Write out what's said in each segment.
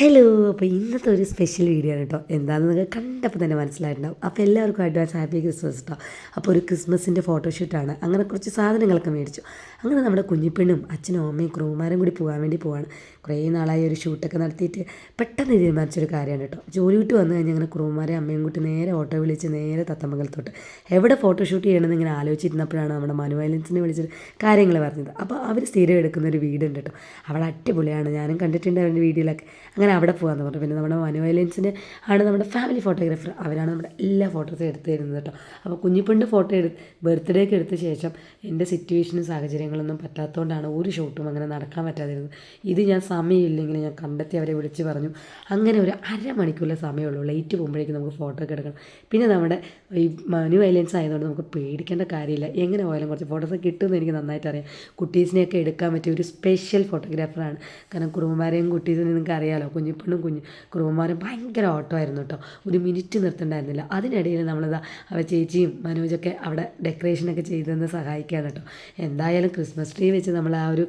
Hello അപ്പോൾ ഇന്നത്തെ ഒരു സ്പെഷ്യൽ വീഡിയോ ആണ് കേട്ടോ. എന്താണെന്ന് നിങ്ങൾക്ക് കണ്ടപ്പോൾ തന്നെ മനസ്സിലായിട്ടുണ്ടാവും. അപ്പോൾ എല്ലാവർക്കും അഡ്വാൻസ് ഹാപ്പി ക്രിസ്മസ് കേട്ടോ അപ്പോൾ ഒരു ക്രിസ്മസിന്റെ ഫോട്ടോഷൂട്ടാണ് അങ്ങനെ കുറച്ച് സാധനങ്ങളൊക്കെ മേടിച്ചു. അങ്ങനെ നമ്മുടെ കുഞ്ഞിപ്പെണ്ണും അച്ഛനും അമ്മയും ക്രൂമാരും കൂടി പോകാൻ വേണ്ടി പോവാണ്. കുറേ നാളായി ഒരു ഷൂട്ടൊക്കെ നടത്തിയിട്ട് പെട്ടെന്ന് തീരുമാനിച്ചൊരു കാര്യമാണ് കേട്ടോ. ജോലി വിട്ട് വന്നു കഴിഞ്ഞാൽ അങ്ങനെ ക്രൂമാരെ അമ്മയും കൂട്ടി നേരെ ഓട്ടോ വിളിച്ച് നേരെ തത്തമംഗലത്തോട്ട് എവിടെ ഫോട്ടോഷൂട്ട് ചെയ്യണമെന്ന് ഇങ്ങനെ ആലോചിച്ചിരുന്നപ്പോഴാണ് നമ്മുടെ മനു വയലൻസിനെ വിളിച്ചിട്ട് കാര്യങ്ങൾ പറഞ്ഞത്. അപ്പോൾ അവർ സ്ഥിരം എടുക്കുന്ന ഒരു വീടുണ്ട് കേട്ടോ. അവിടെ അടിപൊളിയാണ്. ഞാനും കണ്ടിട്ടുണ്ട് അവന്റെ വീഡിയോയിലൊക്കെ അങ്ങനെ അവിടെ പോകാമെന്ന് പറഞ്ഞു. പിന്നെ നമ്മുടെ മനു വയലൻസിന് ആണ് നമ്മുടെ ഫാമിലി ഫോട്ടോഗ്രാഫർ അവരാണ് നമ്മുടെ എല്ലാ ഫോട്ടോസും എടുത്തു തരുന്നത് കേട്ടോ. അപ്പോൾ കുഞ്ഞിപ്പണ്ട് ഫോട്ടോ എടുത്ത് ബർത്ത്ഡേക്ക് എടുത്ത ശേഷം എന്റെ സിറ്റുവേഷനും സാഹചര്യങ്ങളൊന്നും പറ്റാത്തതുകൊണ്ടാണ് ഒരു ഷൂട്ടും അങ്ങനെ നടക്കാൻ പറ്റാതിരുന്നത്. ഇത് ഞാൻ സമയമില്ലെങ്കിൽ ഞാൻ കണ്ടെത്തി അവരെ വിളിച്ച് പറഞ്ഞു. അങ്ങനെ ഒരു അരമണിക്കൂറിലെ സമയമുള്ളൂ. ലേറ്റ് പോകുമ്പോഴേക്കും നമുക്ക് ഫോട്ടോ ഒക്കെ എടുക്കണം. പിന്നെ നമ്മുടെ ഈ മനു വയലൻസ് ആയതുകൊണ്ട് നമുക്ക് പേടിക്കേണ്ട കാര്യമില്ല. എങ്ങനെ പോയാലും കുറച്ച് ഫോട്ടോസ് കിട്ടുമെന്ന് എനിക്ക് നന്നായിട്ട് അറിയാം. കുട്ടീസിനെയൊക്കെ എടുക്കാൻ പറ്റിയ ഒരു സ്പെഷ്യൽ ഫോട്ടോഗ്രാഫറാണ് കാരണം കുടുംബമാരെയും കുട്ടീസിനെ നിങ്ങൾക്ക് അറിയാമല്ലോ കുഞ്ഞിപ്പെണ്ണും കുഞ്ഞു കുറുമ്പമാരും ഭയങ്കര ഓട്ടമായിരുന്നു കേട്ടോ. ഒരു മിനിറ്റ് നിർത്തണ്ടായിരുന്നില്ല. അതിനിടയിൽ നമ്മളിതാ അവ ചേച്ചിയും മനോജൊക്കെ അവിടെ ഡെക്കറേഷനൊക്കെ ചെയ്തെന്ന് സഹായിക്കുകയാണ് കേട്ടോ. എന്തായാലും ക്രിസ്മസ് ട്രീ വെച്ച് നമ്മൾ ആ ഒരു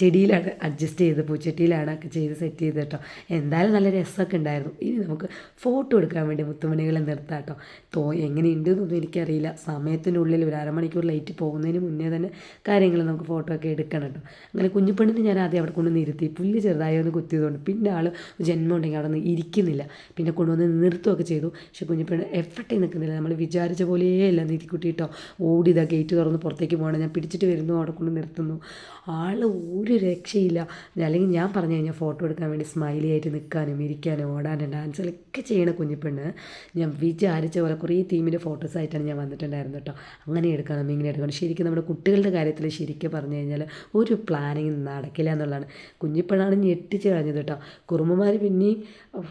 ചെടിയിലാണ് അഡ്ജസ്റ്റ് ചെയ്ത് പൂച്ചട്ടിയിലാണ് ഒക്കെ ചെയ്ത് സെറ്റ് ചെയ്ത് കേട്ടോ. എന്തായാലും നല്ല രസമൊക്കെ ഉണ്ടായിരുന്നു. ഇനി നമുക്ക് ഫോട്ടോ എടുക്കാൻ വേണ്ടി മുത്തുമണികളെ നിർത്താം കേട്ടോ. തോ എങ്ങനെയുണ്ടെന്നൊന്നും എനിക്കറിയില്ല. സമയത്തിനുള്ളിൽ ഒരു അരമണിക്കൂർ ലൈറ്റ് പോകുന്നതിന് മുന്നേ തന്നെ കാര്യങ്ങൾ നമുക്ക് ഫോട്ടോ ഒക്കെ എടുക്കണം കേട്ടോ. അങ്ങനെ കുഞ്ഞുപെണ്ണിന് ഞാൻ ആദ്യം അവിടെ കൊണ്ടുവന്ന് ഇരുത്തി. പുല്ല് ചെറുതായി ഒന്ന് കുത്തിയതുകൊണ്ട്. പിന്നെ ആൾ ജന്മം ഉണ്ടെങ്കിൽ അവിടെ നിന്ന് ഇരിക്കുന്നില്ല. പിന്നെ കൊണ്ടുവന്ന് നിർത്തുകയൊക്കെ ചെയ്തു. പക്ഷെ കുഞ്ഞിപ്പെണ്ണ് എഫർട്ടേ നിൽക്കുന്നില്ല. നമ്മൾ വിചാരിച്ച പോലെയല്ല നീതിക്കുട്ടി കേട്ടോ. ഓടി ഇതാ ഗേറ്റ് തുറന്ന് പുറത്തേക്ക് പോകണം ഞാൻ പിടിച്ചിട്ട് വരുന്നു അവിടെ കൊണ്ട് നിർത്തുന്നു. ആൾ ഒരു രക്ഷയില്ല. അല്ലെങ്കിൽ ഞാൻ പറഞ്ഞു കഴിഞ്ഞാൽ ഫോട്ടോ എടുക്കാൻ വേണ്ടി സ്മൈലി ആയിട്ട് നിൽക്കാനും ഇരിക്കാനും ഓടാനും ഡാൻസിലൊക്കെ ചെയ്യണ കുഞ്ഞിപ്പെണ്ണ് ഞാൻ വിചാരിച്ച പോലെ കുറേ തീമിന്റെ ഫോട്ടോസായിട്ടാണ് ഞാൻ വന്നിട്ടുണ്ടായിരുന്നു കേട്ടോ. അങ്ങനെ എടുക്കണം ഇങ്ങനെ എടുക്കണം. ശരിക്കും നമ്മുടെ കുട്ടികളുടെ കാര്യത്തിൽ ശരിക്കും പറഞ്ഞു കഴിഞ്ഞാൽ ഒരു പ്ലാനിങ് നടക്കില്ല എന്നുള്ളതാണ്. കുഞ്ഞിപ്പെണ്ണാണ് ഞെട്ടിച്ച് കളഞ്ഞത് കേട്ടോ. കുറുമ്പന്മാർ പിന്നെയും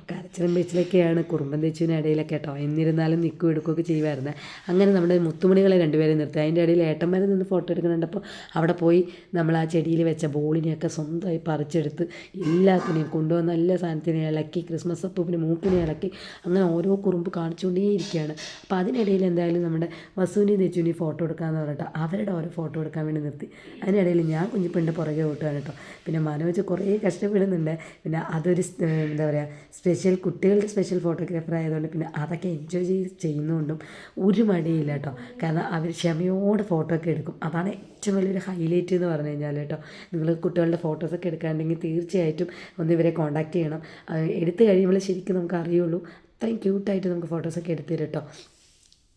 കരച്ചിലും വെച്ചിലൊക്കെയാണ് കുറുമ്പൻ തെച്ചുവിന് ഇടയിലൊക്കെ കേട്ടോ. എന്നിരുന്നാലും നിൽക്കും എടുക്കുകയൊക്കെ ചെയ്യുമായിരുന്നു അങ്ങനെ നമ്മുടെ മുത്തുമണികളെ രണ്ടുപേരെ നിർത്തി. അതിന്റെ ഇടയിൽ ഏട്ടന്മാരെ നിന്ന് ഫോട്ടോ എടുക്കുന്നുണ്ടപ്പോൾ അവിടെ പോയി നമ്മൾ ആ ചെടിയിൽ വെച്ച ബോളിനെയൊക്കെ സ്വന്തമായി പറിച്ചെടുത്ത് എല്ലാത്തിനെയും കൊണ്ടുവന്ന എല്ലാ സാധനത്തിനെ ഇളക്കി ക്രിസ്മസ് അപ്പൂപ്പിന് മൂക്കിനെ ഇളക്കി അങ്ങനെ ഓരോ കുറുമ്പ് കാണിച്ചുകൊണ്ടേ കാണിച്ചുകൊണ്ടേയിരിക്കുകയാണ്. അപ്പോൾ അതിനിടയിൽ എന്തായാലും നമ്മുടെ വസുവിനെയും തെച്ചുവിനെയും ഫോട്ടോ എടുക്കാമെന്ന് പറഞ്ഞിട്ട് അവരുടെ ഓരോ ഫോട്ടോ എടുക്കാൻ വേണ്ടി നിർത്തി. അതിനിടയിൽ ഞാൻ കുഞ്ഞിപ്പിന്റെ പുറകെ ഓട്ടുകയാണ് കേട്ടോ. പിന്നെ മനോജ് കുറേ കഷ്ടപ്പെടുന്നുണ്ട്. പിന്നെ അതൊരു എന്താ പറയുക സ്പെഷ്യൽ കുട്ടികളുടെ സ്പെഷ്യൽ ഫോട്ടോഗ്രാഫർ ആയതുകൊണ്ട് പിന്നെ അതൊക്കെ എൻജോയ് ചെയ്ത് ചെയ്യുന്നതുകൊണ്ടും ഒരു മടിയില്ല കേട്ടോ കാരണം അവർ ക്ഷമയോടെ ഫോട്ടോ ഒക്കെ എടുക്കും. അതാണ് ഏറ്റവും വലിയൊരു ഹൈലൈറ്റ് എന്ന് പറഞ്ഞു കഴിഞ്ഞാൽ കേട്ടോ നിങ്ങൾ കുട്ടികളുടെ ഫോട്ടോസൊക്കെ എടുക്കാണ്ടെങ്കിൽ തീർച്ചയായിട്ടും ഒന്ന് ഇവരെ കോൺടാക്ട് ചെയ്യണം. എടുത്തു കഴിയുമ്പോൾ ശരിക്കും നമുക്ക് അറിയുള്ളൂ. അത്രയും ക്യൂട്ടായിട്ട് നമുക്ക് ഫോട്ടോസൊക്കെ എടുത്തു തരും കേട്ടോ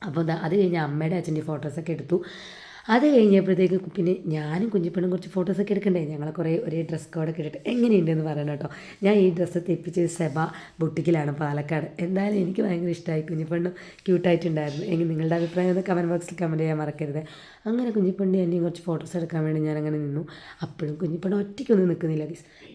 അപ്പോൾ അത് കഴിഞ്ഞ് അമ്മയുടെ അച്ഛന്റെ ഫോട്ടോസൊക്കെ എടുത്തു. അത് കഴിഞ്ഞപ്പോഴത്തേക്ക് പിന്നെ ഞാനും കുഞ്ഞിപ്പണും കുറച്ച് ഫോട്ടോസൊക്കെ എടുക്കണ്ടേ? ഞങ്ങളെ കുറേ ഒരേ ഡ്രസ് കോഡൊക്കെ ഇട്ടിട്ട് എങ്ങനെയുണ്ടെന്ന് പറയണം കേട്ടോ. ഞാൻ ഈ ഡ്രസ്സ് തെപ്പിച്ചത് സെബ ബുട്ടിക്കിലാണ് പാലക്കാട്. എന്തായാലും എനിക്ക് ഭയങ്കര ഇഷ്ടമായി കുഞ്ഞിപ്പണ്ണും ക്യൂട്ടായിട്ടുണ്ടായിരുന്നു എങ്കിൽ നിങ്ങളുടെ അഭിപ്രായം ഒന്ന് കമന്റ് ബോക്സിൽ കമന്റ് ചെയ്യാൻ മറക്കരുത്. അങ്ങനെ കുഞ്ഞിപ്പണ്ണി എന്നെയും കുറച്ച് ഫോട്ടോസ് എടുക്കാൻ വേണ്ടി ഞാൻ അങ്ങനെ നിന്നു. അപ്പോഴും കുഞ്ഞിപ്പണ്ണ ഒറ്റയ്ക്കൊന്നും നിൽക്കുന്നില്ല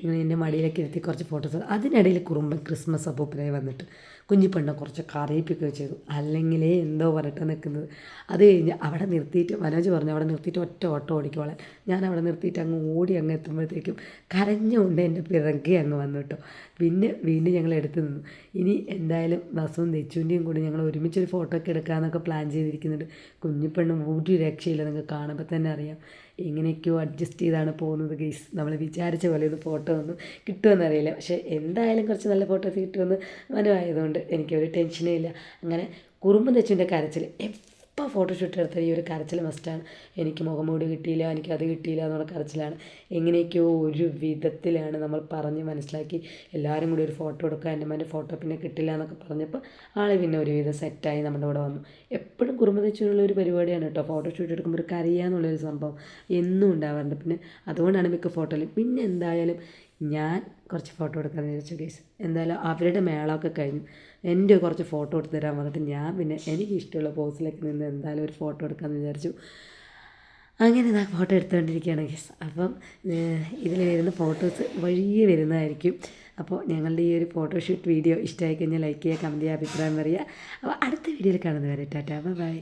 നിങ്ങൾ എന്റെ മടിയിലൊക്കെ ഇരുത്തി കുറച്ച് ഫോട്ടോസ് അതിനിടയിൽ കുറുമ്പൻ ക്രിസ്മസ് അപ്പൂപ്പനായി വന്നിട്ട്. കുഞ്ഞിപ്പെണ്ണ കുറച്ച് കറിയിപ്പിക്കുകയോ ചെയ്തു. അല്ലെങ്കിലേ എന്തോ പറഞ്ഞിട്ട് നിൽക്കുന്നത്. അത് കഴിഞ്ഞ് അവിടെ നിർത്തിയിട്ട് മനോജ് പറഞ്ഞു അവിടെ നിർത്തിയിട്ട് ഒറ്റ ഓട്ടം ഓടിക്കോളാൻ ഞാൻ അവിടെ നിർത്തിയിട്ട് അങ്ങ് ഓടി അങ്ങ് എത്തുമ്പോഴത്തേക്കും കരഞ്ഞുകൊണ്ട് എന്റെ പിറകെ അങ്ങ് വന്നു കേട്ടോ. പിന്നെ വീണ്ടും ഞങ്ങൾ എടുത്തു നിന്നു. ഇനി എന്തായാലും ബസ്സും തെച്ചുവിന്റെയും കൂടി ഞങ്ങൾ ഒരുമിച്ചൊരു ഫോട്ടോ ഒക്കെ എടുക്കാമെന്നൊക്കെ പ്ലാൻ ചെയ്തിരിക്കുന്നുണ്ട്. കുഞ്ഞിപ്പെണ്ണും ഒരു രക്ഷയില്ല നിങ്ങൾക്ക് കാണുമ്പോൾ തന്നെ അറിയാം. എങ്ങനെയൊക്കെയോ അഡ്ജസ്റ്റ് ചെയ്താണ് പോകുന്നത് ഗെയ്സ് നമ്മൾ വിചാരിച്ച പോലെ ഇത് ഫോട്ടോ ഒന്നും കിട്ടുമെന്നറിയില്ല പക്ഷേ എന്തായാലും കുറച്ച് നല്ല ഫോട്ടോസ് കിട്ടുമെന്ന് മനമായതുകൊണ്ട് എനിക്കൊരു ടെൻഷനേ ഇല്ല. അങ്ങനെ കുറുമ്പ് തെച്ചിന്റെ കരച്ചിൽ എപ്പോൾ ഫോട്ടോഷൂട്ട് എടുത്താൽ ഈ ഒരു കരച്ചിൽ മസ്റ്റാണ് എനിക്ക് മുഖംമൂടി കിട്ടിയില്ല എനിക്ക് അത് കിട്ടിയില്ല എന്നുള്ള കരച്ചിലാണ്. എങ്ങനെയൊക്കെയോ ഒരു വിധത്തിലാണ് നമ്മൾ പറഞ്ഞ് മനസ്സിലാക്കി എല്ലാവരും കൂടി ഒരു ഫോട്ടോ എടുക്കുക. എന്റെ മന്റെ ഫോട്ടോ പിന്നെ കിട്ടില്ല എന്നൊക്കെ പറഞ്ഞപ്പോൾ ആൾ പിന്നെ ഒരുവിധം സെറ്റായി നമ്മുടെ കൂടെ വന്നു. എപ്പോഴും കുറുമ്പ് തെച്ചുള്ള ഒരു പരിപാടിയാണ് കേട്ടോ. ഫോട്ടോഷൂട്ട് എടുക്കുമ്പോൾ ഒരു കരയാന്നുള്ളൊരു സംഭവം എന്നും ഉണ്ടാവാറുണ്ട്. പിന്നെ അതുകൊണ്ടാണ് മിക്ക ഫോട്ടോയിലും പിന്നെ എന്തായാലും ഞാൻ കുറച്ച് ഫോട്ടോ എടുക്കാൻ വിചാരിച്ചു ഗൈസ് എന്തായാലും അവരുടെ മേളമൊക്കെ കഴിഞ്ഞു. എന്റെ കുറച്ച് ഫോട്ടോ എടുത്ത് തരാൻ പറഞ്ഞിട്ട് ഞാൻ പിന്നെ എനിക്ക് ഇഷ്ടമുള്ള പോസിലൊക്കെ നിന്ന് എന്തായാലും ഒരു ഫോട്ടോ എടുക്കാമെന്ന് വിചാരിച്ചു. അങ്ങനെ ഞാൻ ഫോട്ടോ എടുത്തുകൊണ്ടിരിക്കുകയാണ് ഗൈസ് അപ്പം ഇതിൽ വരുന്ന ഫോട്ടോസ് വഴിയെ വരുന്നതായിരിക്കും. അപ്പോൾ ഞങ്ങളുടെ ഈ ഒരു ഫോട്ടോഷൂട്ട് വീഡിയോ ഇഷ്ടമായി കഴിഞ്ഞാൽ ലൈക്ക് ചെയ്യുക കമന്റ് ചെയ്യുക അഭിപ്രായം പറയുക. അപ്പോൾ അടുത്ത വീഡിയോയിൽ കാണുന്നവരെ ടാറ്റാ ബൈ